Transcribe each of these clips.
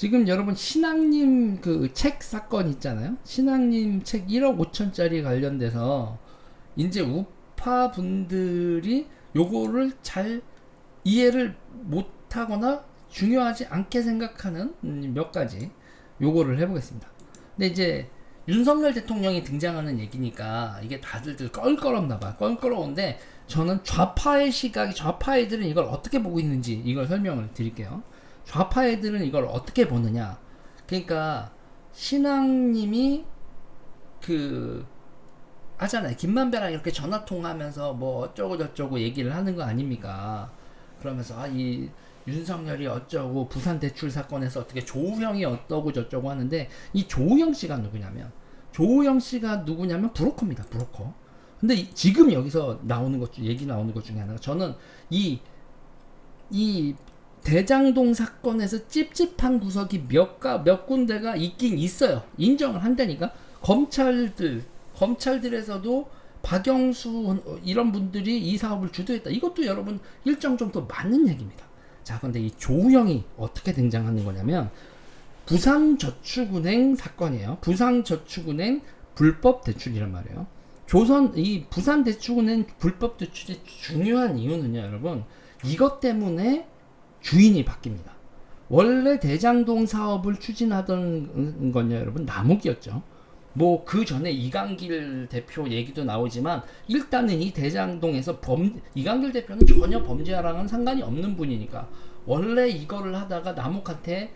지금 여러분 신앙님 그 책 사건 있잖아요. 신앙님 책 1억 5천짜리 관련돼서 이제 우파 분들이 요거를 잘 이해를 못하거나 중요하지 않게 생각하는 음, 몇 가지 요거를 해보겠습니다. 근데 이제 윤석열 대통령이 등장하는 얘기니까 이게 다들들 껄끄럽나 봐. 껄끄러운데 저는 좌파의 시각이 좌파애들은 이걸 어떻게 보고 있는지 이걸 설명을 드릴게요. 좌파 애들은 이걸 어떻게 보느냐. 그러니까 신앙님이 그 하잖아요. 김만배랑 이렇게 전화 통화하면서 뭐 어쩌고 저쩌고 얘기를 하는 거 아닙니까? 그러면서 아 이 윤석열이 어쩌고 부산 대출 사건에서 어떻게 조우형이 어떠고 저쩌고 하는데 이 조우형 씨가 누구냐면 조우형 씨가 누구냐면 브로커입니다. 브로커. 근데 이- 지금 여기서 나오는 것 중- 얘기 나오는 것 중에 하나가 저는 이 이 대장동 사건에서 찝찝한 구석이 몇가 몇 군데가 있긴 있어요. 인정을 한다니까 검찰들 검찰들에서도 박영수 이런 분들이 이 사업을 주도했다. 이것도 여러분 일정 정도 맞는 얘기입니다. 자, 근데 이 조우영이 어떻게 등장하는 거냐면 부산저축은행 사건이에요. 부산저축은행 불법 대출이란 말이에요. 조선 이 부산대축은행 불법 대출이 중요한 이유는요, 여러분. 이것 때문에 주인이 바뀝니다. 원래 대장동 사업을 추진하던 건요, 여러분, 남욱이었죠. 뭐 그 전에 이강길 대표 얘기도 나오지만 일단은 이 대장동에서 범 이강길 대표는 전혀 범죄와랑은 상관이 없는 분이니까 원래 이거를 하다가 남욱한테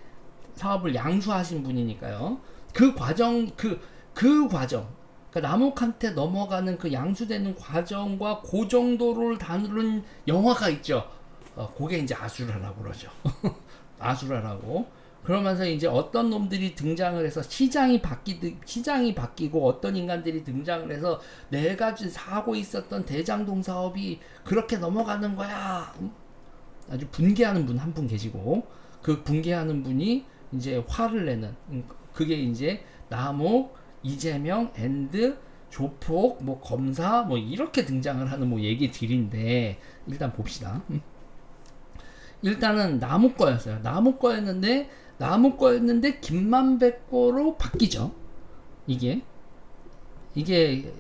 사업을 양수하신 분이니까요. 그 과정 그그 과정 그러니까 남욱한테 넘어가는 그 양수되는 과정과 그 정도를 다루는 영화가 있죠. 어, 그게 이제 아수라라고 그러죠. 아수라라고. 그러면서 이제 어떤 놈들이 등장을 해서 시장이 바뀌 시장이 바뀌고 어떤 인간들이 등장을 해서 내가 지 사고 있었던 대장동 사업이 그렇게 넘어가는 거야. 음, 아주 분개하는 분 한 분 계시고 그 분개하는 분이 이제 화를 내는 음, 그게 이제 남욱, 이재명, 앤드, 조폭, 뭐 검사 뭐 이렇게 등장을 하는 뭐 얘기 들인데 일단 봅시다. 음. 일단은 나무 거였어요. 나무 거였는데 나무 거였는데 김만배 거로 바뀌죠. 이게 이게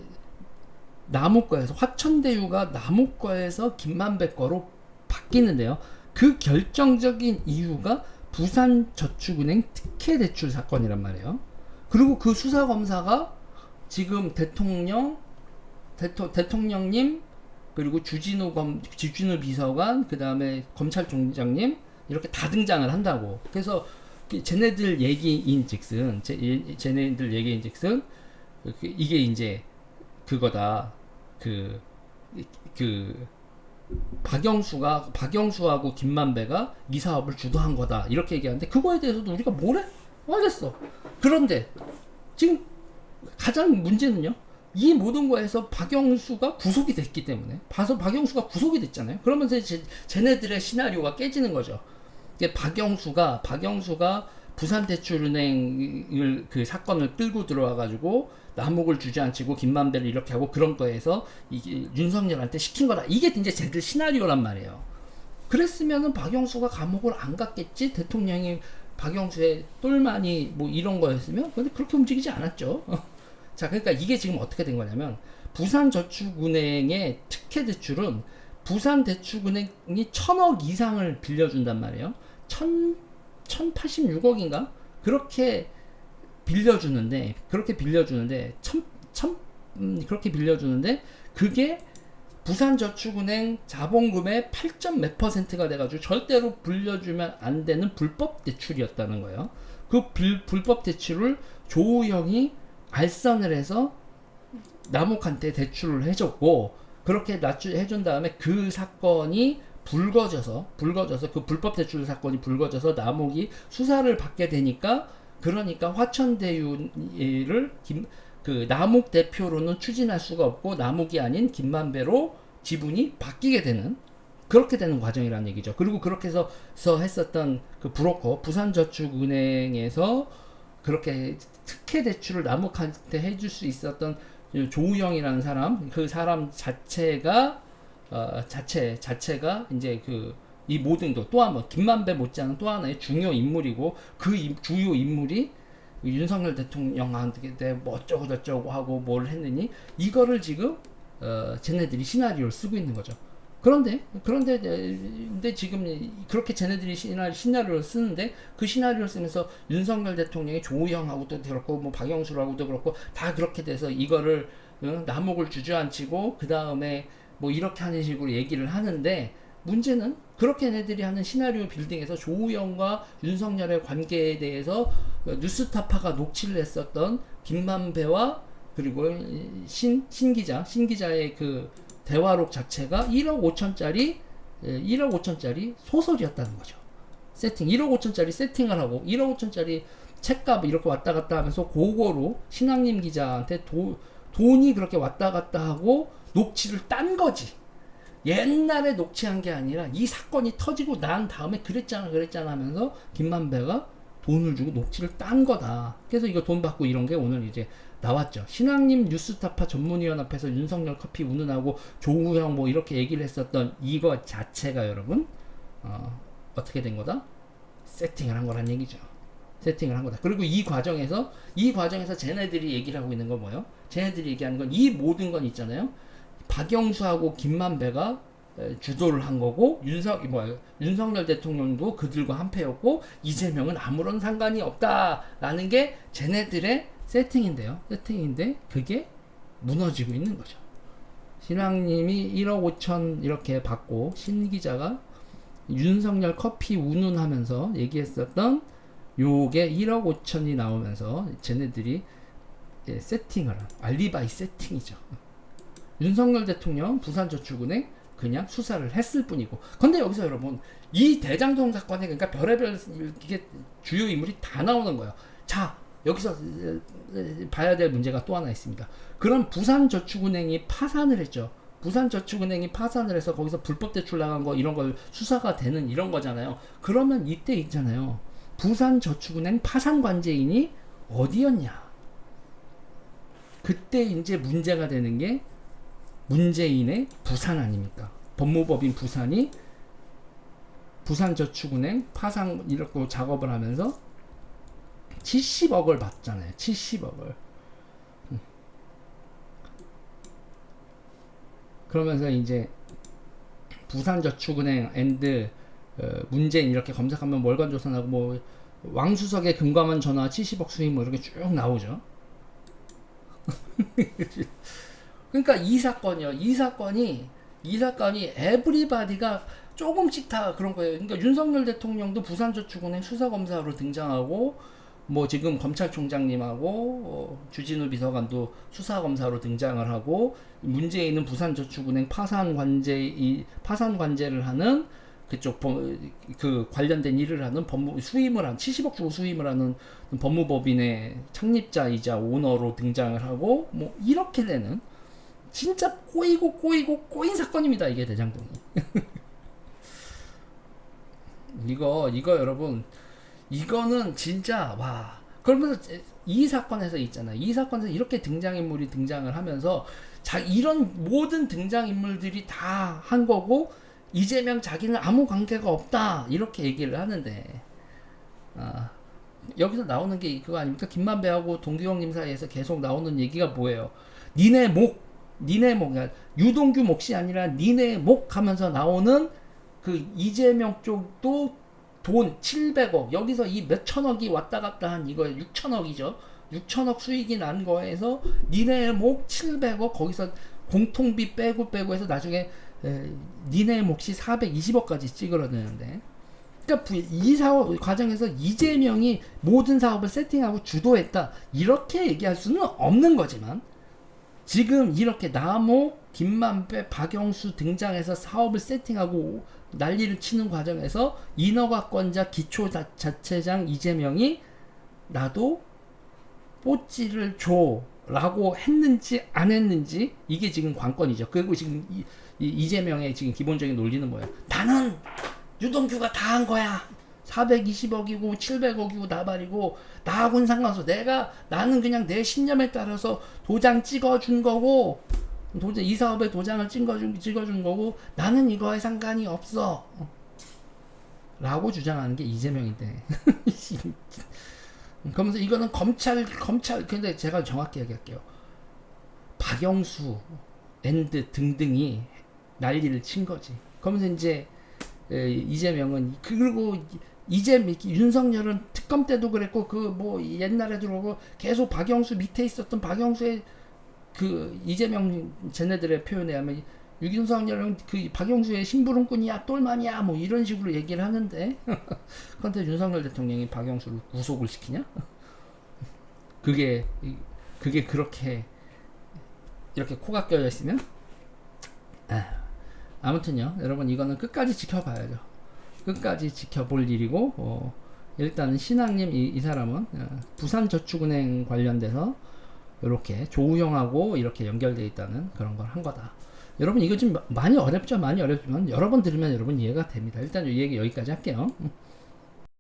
나무 거에서 화천대유가 나무 거에서 김만배 거로 바뀌는데요. 그 결정적인 이유가 부산저축은행 특혜 대출 사건이란 말이에요. 그리고 그 수사 검사가 지금 대통령 대토, 대통령님 그리고 주진우 검 주진우 비서관 그 다음에 검찰총장님 이렇게 다 등장을 한다고. 그래서 그 쟤네들 얘기인즉슨 쟤, 얘- 쟤네들 얘기인즉슨 그- 그 이게 이제 그거다. 그그 박영수가 박영수하고 김만배가 이 사업을 주도한 거다 이렇게 얘기하는데 그거에 대해서도 우리가 뭐래? 알겠어. 그런데 지금 가장 문제는요. 이 모든 거에서 박영수가 구속이 됐기 때문에 봐서 박영수가 구속이 됐잖아요. 그러면서 제, 쟤네들의 시나리오가 깨지는 거죠. 이게 박영수가 박영수가 부산 대출은행을 그 사건을 끌고 들어와 가지고 남욱을 주저앉히고 김만배를 이렇게 하고 그런 거에서 이게 윤석열한테 시킨 거다. 이게 이제 쟤들 시나리오란 말이에요. 그랬으면은 박영수가 감옥을 안 갔겠지. 대통령이 박영수의 똘마니 뭐 이런 거였으면 근데 그렇게 움직이지 않았죠. 자, 그러니까 이게 지금 어떻게 된 거냐면 부산저축은행의 특혜 대출은 부산대축은행이 천억 이상을 빌려준단 말이에요. 천, 1086억인가? 그렇게 빌려주는데, 그렇게 빌려주는데, 천, 천, 음, 그렇게 빌려주는데, 그게 부산저축은행 자본금의 8점 몇 퍼센트가 돼가지고 절대로 불려주면 안 되는 불법 대출이었다는 거예요. 그 빌, 불법 대출을 조우영이 알선을 해서 남욱한테 대출을 해줬고 그렇게 납주 해준 다음에 그 사건이 불거져서 불거져서 그 불법 대출 사건이 불거져서 남욱이 수사를 받게 되니까 그러니까 화천대유를 김 그 남욱 대표로는 추진할 수가 없고 남욱이 아닌 김만배로 지분이 바뀌게 되는 그렇게 되는 과정이라는 얘기죠. 그리고 그렇게 해서 서 했었던 그 브로커 부산저축은행에서 그렇게 특혜 대출을 남욱한테 해줄 수 있었던 조우영이라는 사람 그 사람 자체가 어, 자체 자체가 이제 그 이 모든 것또 한번 김만배 못지않은 또 하나의 중요 인물이고 그 인- 주요 인물이 윤석열 대통령한테 뭐 어쩌고 저쩌고 하고 뭘 했느니 이거를 지금 어, 쟤네들이 시나리오를 쓰고 있는 거죠. 그런데 그런데 에, 근데 지금 이- 그렇게 쟤네들이 시나, 시나리오를 쓰는데 그 시나리오를 쓰면서 윤석열 대통령이 조우영하고도 그렇고 뭐 박영수하고도 그렇고 다 그렇게 돼서 이거를 어, 남목을 주저앉히고 그 다음에 뭐 이렇게 하는 식으로 얘기를 하는데 문제는 그렇게 얘네들이 하는 시나리오 빌딩에서 조우영과 윤석열의 관계에 대해서 뉴스타파가 녹취를 했었던 김만배와 그리고 신, 신 기자, 신 기자의 그 대화록 자체가 1억 5천짜리 1억 5천짜리 소설이었다는 거죠. 세팅 1억 5천짜리 세팅을 하고 1억 5천짜리 책값 이렇게 왔다 갔다 하면서 그거로 신학님 기자한테 도, 돈이 그렇게 왔다 갔다 하고 녹취를 딴 거지. 옛날에 녹취한 게 아니라 이 사건이 터지고 난 다음에 그랬잖아 그랬잖아 하면서 김만배가 돈을 주고 녹취를 딴 거다. 그래서 이거 돈 받고 이런 게 오늘 이제 나왔죠. 신앙님 뉴스타파 전문위원 앞에서 윤석열 커피 운운하고 조우형 뭐 이렇게 얘기를 했었던 이거 자체가 여러분 어, 어떻게 된 거다? 세팅을 한 거란 얘기죠. 세팅을 한 거다. 그리고 이 과정에서 이 과정에서 쟤네들이 얘기를 하고 있는 건 뭐예요? 쟤네들이 얘기하는 건 이 모든 건 있잖아요. 박영수하고 김만배가 에, 주도를 한 거고 윤석 뭐 윤석열 대통령도 그들과 한패였고 이재명은 아무런 상관이 없다라는 게 쟤네들의 세팅인데요. 세팅인데 그게 무너지고 있는 거죠. 신앙님이 1억 5천 이렇게 받고 신 기자가 윤석열 커피 운운하면서 얘기했었던 요게 1억 5천이 나오면서 쟤네들이 예, 세팅을 한 알리바이 세팅이죠. 윤석열 대통령 부산저축은행 그냥 수사를 했을 뿐이고. 근데 여기서 여러분 이 대장동 사건에 그러니까 별의별 이게 주요 인물이 다 나오는 거예요. 자 여기서 봐야 될 문제가 또 하나 있습니다. 그럼 부산저축은행이 파산을 했죠. 부산저축은행이 파산을 해서 거기서 불법 대출 나간 거 이런 걸 수사가 되는 이런 거잖아요. 그러면 이때 있잖아요. 부산저축은행 파산 관제인이 어디였냐? 그때 이제 문제가 되는 게 문재인의 부산 아닙니까? 법무법인 부산이 부산저축은행 파산 이렇게 작업을 하면서 70억을 받잖아요. 70억을. 그러면서 이제 부산저축은행 앤드 어, 문재인 이렇게 검색하면 월간조선하고 뭐 왕수석의 금감원 전화 70억 수익 뭐 이렇게 쭉 나오죠. 그러니까 이 사건이요. 이 사건이 이 사건이 에브리바디가 조금씩 다 그런 거예요. 그러니까 윤석열 대통령도 부산저축은행 수사검사로 등장하고 뭐 지금 검찰총장님하고 어, 주진우 비서관도 수사검사로 등장을 하고 문재인은 부산저축은행 파산 관제 이 파산 관제를 하는 그쪽 법- 그 관련된 일을 하는 법무 수임을 한 70억 주고 수임을 하는 법무법인의 창립자이자 오너로 등장을 하고 뭐 이렇게 되는 진짜 꼬이고 꼬이고 꼬인 사건입니다 이게 대장동이. 이거 이거 여러분 이거는 진짜 와. 그러면서 이 사건에서 있잖아요 이 사건에서 이렇게 등장인물이 등장을 하면서 자 이런 모든 등장인물들이 다 한 거고 이재명 자기는 아무 관계가 없다. 이렇게 얘기를 하는데. 아 여기서 나오는 게 그거 아닙니까? 김만배하고 동규형님 사이에서 계속 나오는 얘기가 뭐예요? 니네 목 니네 목 그러니까 유동규 몫이 아니라 니네 목 하면서 나오는 그 이재명 쪽도 돈 700억 여기서 이 몇천억이 왔다 갔다 한 이거 6천억이죠. 6천억 수익이 난 거에서 니네 목 700억 거기서 공통비 빼고 빼고 해서 나중에 에, 니네 몫이 420억까지 찌그러드는데. 그러니까 부- 이 사업 과정에서 이재명이 모든 사업을 세팅하고 주도했다. 이렇게 얘기할 수는 없는 거지만 지금 이렇게 나모, 김만배, 박영수 등장해서 사업을 세팅하고 난리를 치는 과정에서 인허가권자 기초자체장 이재명이 나도 뽀찌를 줘 라고 했는지 안 했는지 이게 지금 관건이죠. 그리고 지금 이, 이 이재명의 지금 기본적인 논리는 뭐예요? 나는 유동규가 다 한 거야. 420억이고 700억이고 나발이고 나하고는 상관없어. 내가 나는 그냥 내 신념에 따라서 도장 찍어준 거고 도장 이 사업에 도장을 찍어준 찍어준 거고 나는 이거에 상관이 없어. 라고 주장하는 게 이재명인데. 그러면서 이거는 검찰, 검찰, 근데 제가 정확히 얘기할게요. 박영수, 앤드 등등이 난리를 친 거지. 그러면서 이제 에, 이재명은 그리고 이제 윤석열은 특검 때도 그랬고 그 뭐 옛날에도 그러고 계속 박영수 밑에 있었던 박영수의 그 이재명 쟤네들의 표현에 의하면 윤석열은 그 박영수의 심부름꾼이야 똘만이야 뭐 이런 식으로 얘기를 하는데 그런데 윤석열 대통령이 박영수를 구속을 시키냐? 그게 이- 그게 그렇게 이렇게 코가 껴져 있으면 아, 아무튼요 여러분 이거는 끝까지 지켜봐야죠 끝까지 지켜볼 일이고 어, 일단은 신학님 이, 이 사람은 어, 부산저축은행 관련돼서 이렇게 조우형하고 이렇게 연결돼 있다는 그런 걸 한 거다. 여러분 이거 좀 많이 어렵죠, 많이 어렵지만 여러 번 들으면 여러분 이해가 됩니다. 일단 이 얘기 여기까지 할게요. 음.